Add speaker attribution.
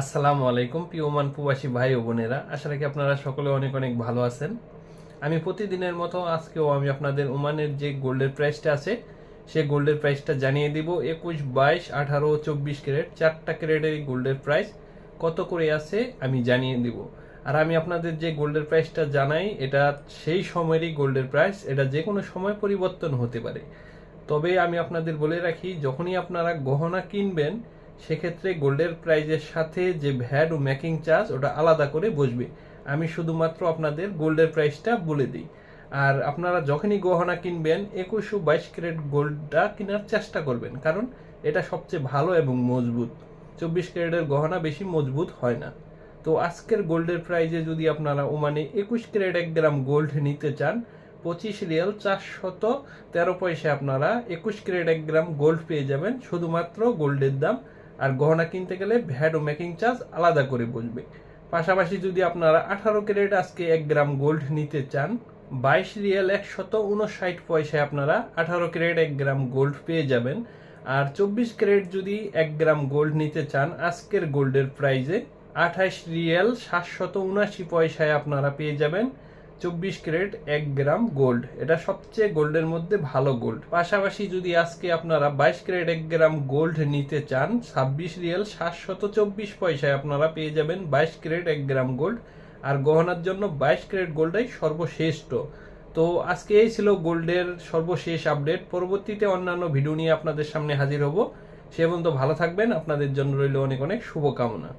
Speaker 1: আসসালামু আলাইকুম পিওমান প্রবাসী ভাই ও বোনেরা। আশা রাখি আপনারা সকলে অনেক অনেক ভালো আছেন। আমি প্রতিদিনের মতো আজকেও আমি আপনাদের ওমানের যে গোল্ডের প্রাইসটা আছে, সেই গোল্ডের প্রাইসটা জানিয়ে দিব। একুশ, বাইশ, আঠারো, চব্বিশ ক্যারেট, চারটা ক্যারেটের এই গোল্ডের প্রাইস কত করে আছে আমি জানিয়ে দিব। আর আমি আপনাদের যে গোল্ডের প্রাইসটা জানাই, এটা সেই সময়েরই গোল্ডের প্রাইস। এটা যে কোনো সময় পরিবর্তন হতে পারে। তবে আমি আপনাদের বলে রাখি, যখনই আপনারা গহনা কিনবেন সেক্ষেত্রে গোল্ডের প্রাইজের সাথে যে ভ্যাট ও মেকিং চার্জ, ওটা আলাদা করে বসবে। আমি শুধুমাত্র আপনাদের গোল্ডের প্রাইসটা বলে দিই। আর আপনারা যখনই গহনা কিনবেন, একুশ ও বাইশ ক্যারেট গোল্ডটা কেনার চেষ্টা করবেন, কারণ এটা সবচেয়ে ভালো এবং মজবুত। চব্বিশ ক্যারেটের গহনা বেশি মজবুত হয় না। তো আজকের গোল্ডের প্রাইজে যদি আপনারা ওমানে একুশ ক্যারেট এক গ্রাম গোল্ড নিতে চান, পঁচিশ রিয়াল চারশত তেরো পয়সা আপনারা একুশ ক্যারেট এক গ্রাম গোল্ড পেয়ে যাবেন, শুধুমাত্র গোল্ডের দাম আর গহনা কিনতে গেলে ভ্যাট ও মেকিং চার্জ আলাদা করে বসবে। পাশাপাশি যদি আপনারা আঠারো ক্যারেট আজকে এক গ্রাম গোল্ড নিতে চান, বাইশ রিয়াল একশত উনষাট পয়সায় আপনারা আঠারো ক্যারেট এক গ্রাম গোল্ড পেয়ে যাবেন। আর চব্বিশ ক্যারেট যদি এক গ্রাম গোল্ড নিতে চান, আজকের গোল্ডের প্রাইজে আঠাশ রিয়াল সাতশত উনাশি পয়সায় আপনারা পেয়ে যাবেন। চব্বিশ ক্যারেট, এক গ্রাম গোল্ড এটা সবচেয়ে গোল্ডের মধ্যে ভালো গোল্ড পাশাপাশি যদি আজকে আপনারা বাইশ ক্যারেট, এক গ্রাম গোল্ড নিতে চান, ছাব্বিশ রিয়াল সাতশত চব্বিশ পয়সায় আপনারা পেয়ে যাবেন বাইশ ক্যারেট, এক গ্রাম গোল্ড আর গহনার জন্য বাইশ ক্যারেট গোল্ডটাই সর্বশ্রেষ্ঠ। তো আজকে এই ছিল গোল্ডের সর্বশেষ আপডেট পরবর্তীতে অন্যান্য ভিডিও নিয়ে আপনাদের সামনে হাজির হব। সে পর্যন্ত ভালো থাকবেন। আপনাদের জন্য রইল অনেক অনেক শুভকামনা।